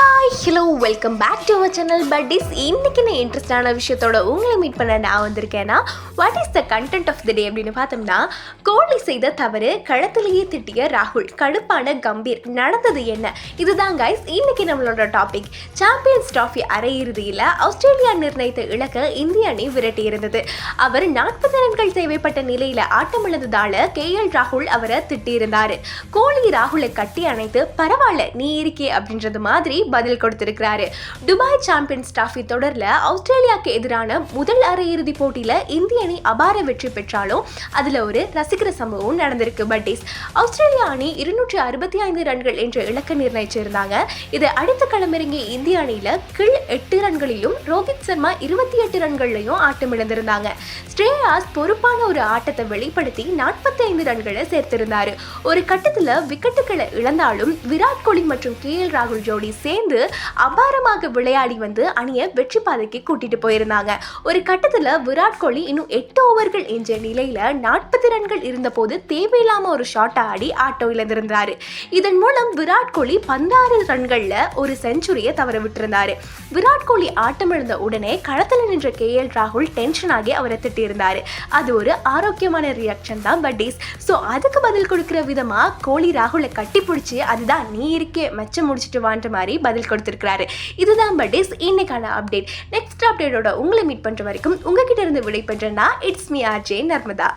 Hi hello welcome back to our channel buddies இன்றைக்கி நான் இன்ட்ரெஸ்டான விஷயத்தோட உங்களை மீட் பண்ண நான் வந்திருக்கேன்னா what is the content of the day அப்படின்னு பார்த்தோம்னா கோலி செய்த தவறு களத்திலேயே திட்டிய ராகுல் கடுப்பான கம்பீர் நடந்தது என்ன? இதுதான் கைஸ் இன்னைக்கு நம்மளோட டாபிக் சாம்பியன்ஸ் டிராஃபி அரையிறுதியில் ஆஸ்திரேலியா நிர்ணயித்த இலக்கை இந்திய அணி விரட்டி இருந்தது. அவர் நாற்பது ரன்கள் தேவைப்பட்ட நிலையில் ஆட்டமிழந்ததால் கே எல் ராகுல் அவரை திட்டியிருந்தார். கோலி ராகுலை கட்டி அணைத்து பரவாயில்ல நீ இருக்கே அப்படின்றது மாதிரி பதில் கொடுத்திருக்கிறாரு. துபாய் சாம்பியன்ஸ் டிராஃபி தொடரில் ஆஸ்திரேலியாவுக்கு எதிரான முதல் அரையிறுதி போட்டியில் இந்திய அணி அபார வெற்றி பெற்றாலும் அதில் ஒரு ரசிகர சம்பவம் நடந்திருக்கு பட்டீஸ். ஆஸ்திரேலியா அணி இருநூற்றி அறுபத்தி ஐந்து ரன்கள் என்ற இலக்கை நிர்ணயிச்சிருந்தாங்க. இதை அடுத்த களமிறங்கிய இந்திய அணியில் கீழ் எட்டு ரன்களிலும் ரோஹித் சர்மா இருபத்தி எட்டு ரன்கள்லையும் ஆட்டமிழந்திருந்தாங்க. ஸ்ரேயாஸ் பொறுப்பான ஒரு ஆட்டத்தை வெளிப்படுத்தி நாற்பத்தி ஐந்து ரன்களை சேர்த்திருந்தார். ஒரு கட்டத்தில் விக்கெட்டுகளை இழந்தாலும் விராட் கோலி மற்றும் கே எல் ராகுல் ஜோடி சேர்ந்து அபாரமாக விளையாடி வந்து அணியை வெற்றி பாதைக்கு கூட்டிட்டு போயிருந்தாங்க. ஒரு கட்டத்தில் விராட் கோலி இன்னும் எட்டு ஓவர்கள் என்ற நிலையில நாற்பது ரன்கள் இருந்தபோது தேவையில்லாம ஒரு ஷாட் ஆடி ஆட்டோ இழந்திருந்தாரு. இதன் மூலம் விராட் கோலி பதினாறு ரன்கள்ல ஒரு செஞ்சுரியை தவற விட்டிருந்தாரு. விராட் கோலி ஆட்டமிழந்த உடனே களத்தில் நின்ற கே எல் ராகுல் டென்ஷன் ஆகி அவரை திட்டியிருந்தாரு. அது ஒரு ஆரோக்கியமான ரியாக்ஷன் தான் பட்டீஸ் ஸோ அதுக்கு பதில் கொடுக்குற விதமா கோலி ராகுலை கட்டி பிடிச்சி அதுதான் நீ இருக்கே மெச்சம் முடிச்சிட்டு வான்ற மாதிரி பதில் கொடுத்துருக்கிறாரு. இதுதான் பட்டீஸ் இன்னைக்கான அப்டேட் நெக்ஸ்ட் அப்டேட்டோட உங்களை மீட் பண்ற வரைக்கும் உங்ககிட்ட இருந்து விடை பண்றேன்னா இட்ஸ் மீ ஆர்ஜே நர்மதா